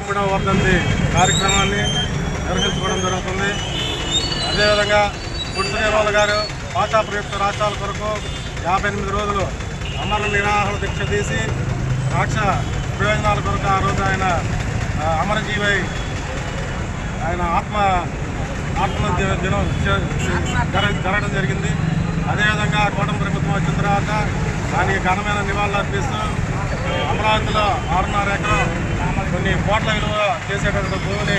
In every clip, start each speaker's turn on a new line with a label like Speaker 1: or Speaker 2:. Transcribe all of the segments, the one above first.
Speaker 1: ఆదాయం కూడా వర్ధంతి కార్యక్రమాన్ని నిర్వహించుకోవడం జరుగుతుంది. అదేవిధంగా గుడిసరేవాళ్ళు గారు భాషా ప్రయుక్త రాష్ట్రాల కొరకు యాభై ఎనిమిది రోజులు అమర నిరాహార దీక్ష తీసి రాక్ష ప్రయోజనాల కొరకు ఆ రోజు ఆయన అమరజీవై ఆయన ఆత్మ ఆత్మ దినం జరగడం జరిగింది. అదేవిధంగా కోటం ప్రభుత్వం వచ్చిన తర్వాత దానికి ఘనమైన నివాళులు అర్పిస్తూ అమరావతిలో ఆరున్నర ఎకరం కొన్ని కోట్ల విలువ చేసేటటువంటి భూమిని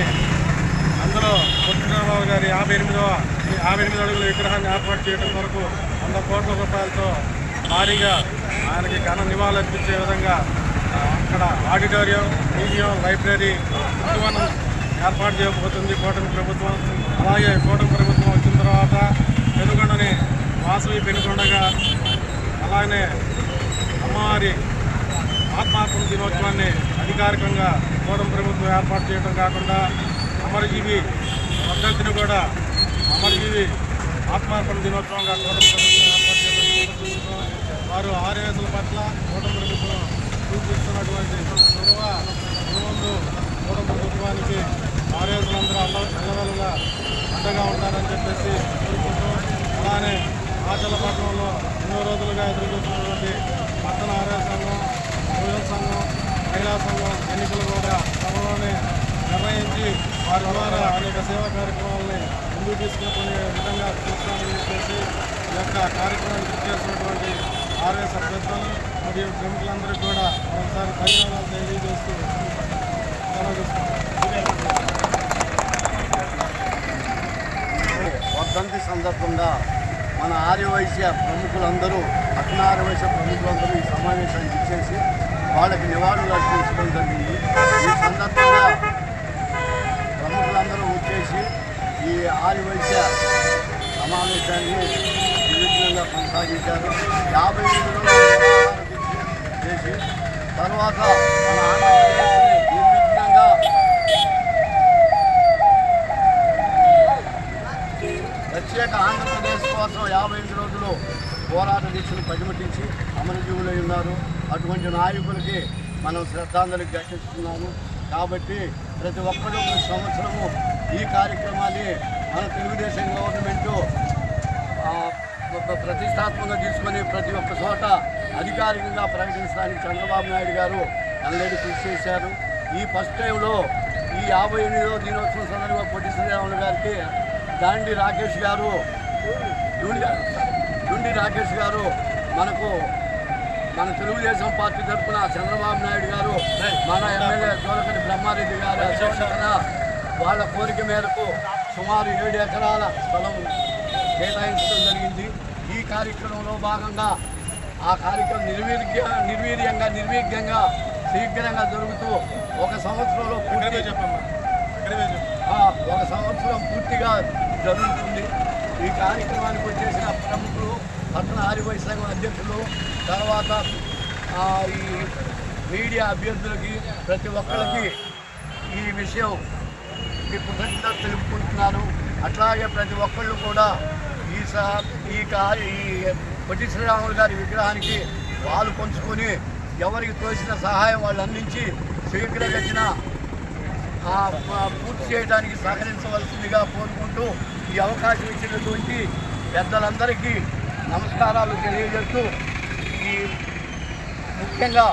Speaker 1: అందులో పుట్టినరావు గారి యాభై ఎనిమిదవ యాభై ఎనిమిది అడుగుల విగ్రహాన్ని ఏర్పాటు చేయడం కొరకు వంద కోట్ల రూపాయలతో భారీగా ఆయనకి ఘన నివాళులర్పించే విధంగా అక్కడ ఆడిటోరియం మ్యూజియం లైబ్రరీ ఉద్యానం ఏర్పాటు చేయబోతుంది కూటమి ప్రభుత్వం. అలాగే కూటమి ప్రభుత్వం వచ్చిన తర్వాత పెనుగొండని వాసవి పెనుగొండగా అలాగే అమ్మవారి ఆత్మాత్మ దినోత్సవాన్ని అధికారికంగా కూటమి ప్రభుత్వం ఏర్పాటు చేయడం కాకుండా అమరజీవి పద్ధతిని కూడా అమరజీవి ఆత్మార్పణ దినోత్సవంగా కూటమి ప్రభుత్వం ఏర్పాటు వారు ఆర్యవేశల పట్ల కూటమి ప్రభుత్వం చూపిస్తున్నటువంటి చొరవ ముందు కూటమి ప్రభుత్వానికి ఆర్యవేశలందరూ అల్ల ఎల్లవెల్లగా అండగా ఉంటారని చెప్పేసి కోరుకుంటూ అలానే ఆచలపట్నంలో ఎన్నో రోజులుగా ఎదురు చూస్తున్నటువంటి పట్టణ ఆరోగ్య సంఘం యువజన సంఘం మహిళా సంఘం ఎన్నికలు కూడా త్వరలోనే నిర్ణయించి వారి ద్వారా అనేక సేవా కార్యక్రమాలని ముందుకు తీసుకునే విధంగా చూస్తామని చెప్పేసి ఈ యొక్క కార్యక్రమాన్ని కృషి చేసినటువంటి ఆర్ఎస్ అభ్యర్థులు మరియు ప్రముఖులందరికీ కూడా ఒకసారి ధన్యవాదాలు తెలియజేస్తూ
Speaker 2: వర్ధంతి సందర్భంగా మన ఆర్యవైశ్య ప్రముఖులందరూ అఖిల ప్రముఖులందరూ ఈ సమావేశానికి ఇచ్చేసి వాళ్ళకి నివాళులు అర్పించడం జరిగింది ఈ సందర్భంగా ప్రముఖులందరూ వచ్చేసి ఈ ఆర్యవైశ్య సమావేశాన్ని నిర్విఘ్నంగా కొనసాగించారు. యాభై ఎనిమిది రోజులు చేసి తర్వాత మన ఆంధ్రప్రదేశ్ నిర్విఘ్నంగా ప్రత్యేక ఆంధ్రప్రదేశ్ కోసం యాభై ఎనిమిది రోజులు పోరాట దీక్షను పటిమటించి అమరజీవులై ఉన్నారు. అటువంటి నాయకులకి మనం శ్రద్ధాంజలి ఘటిస్తున్నాము. కాబట్టి ప్రతి ఒక్కరూ ప్రతి సంవత్సరము ఈ కార్యక్రమాన్ని మన తెలుగుదేశం గవర్నమెంటు ఒక ప్రతిష్టాత్మకంగా తీసుకొని ప్రతి ఒక్క చోట అధికారికంగా ప్రకటించడానికి చంద్రబాబు నాయుడు గారు ఆల్రెడీ కృషి చేశారు. ఈ ఫస్ట్ టైంలో ఈ యాభై ఎనిమిదో దినోత్సవం సందర్భంగా పొట్టి శ్రీరాములు గారికి దాండి రాకేష్ గారు డుండి డుండి రాకేష్ గారు మనకు మన తెలుగుదేశం పార్టీ తరఫున చంద్రబాబు నాయుడు గారు మన ఎమ్మెల్యే జోలకటి బ్రహ్మారెడ్డి గారు అధ్యక్షతన వాళ్ళ కోరిక మేరకు సుమారు ఏడు ఎకరాల స్థలం కేటాయించడం జరిగింది. ఈ కార్యక్రమంలో భాగంగా ఆ కార్యక్రమం నిర్వీర్య నిర్వీర్యంగా నిర్విఘ్నంగా శీఘ్రంగా జరుగుతూ ఒక సంవత్సరంలో
Speaker 1: ఇక్కడే
Speaker 2: పూర్తి
Speaker 1: చెప్పమ్మా.
Speaker 2: ఒక సంవత్సరం పూర్తిగా జరుగుతుంది. ఈ కార్యక్రమానికి వచ్చేసిన ప్రముఖులు పట్టణ ఆర్యవై సంఘం అధ్యక్షులు తర్వాత ఈ మీడియా అభ్యర్థులకి ప్రతి ఒక్కరికి ఈ విషయం ఈ కృతజ్ఞత తెలుపుకుంటున్నాను. అట్లాగే ప్రతి ఒక్కళ్ళు కూడా ఈ సహ ఈ కా- ఈ పొట్టి శ్రీరాములు గారి విగ్రహానికి వాళ్ళు పంచుకొని ఎవరికి తోసిన సహాయం వాళ్ళు అందించి శీఘ్రగతిన పూర్తి చేయడానికి సహకరించవలసిందిగా కోరుకుంటూ ఈ అవకాశం ఇచ్చినటువంటి పెద్దలందరికీ నమస్కారాలు తెలియజేస్తూ ఈ ముఖ్యంగా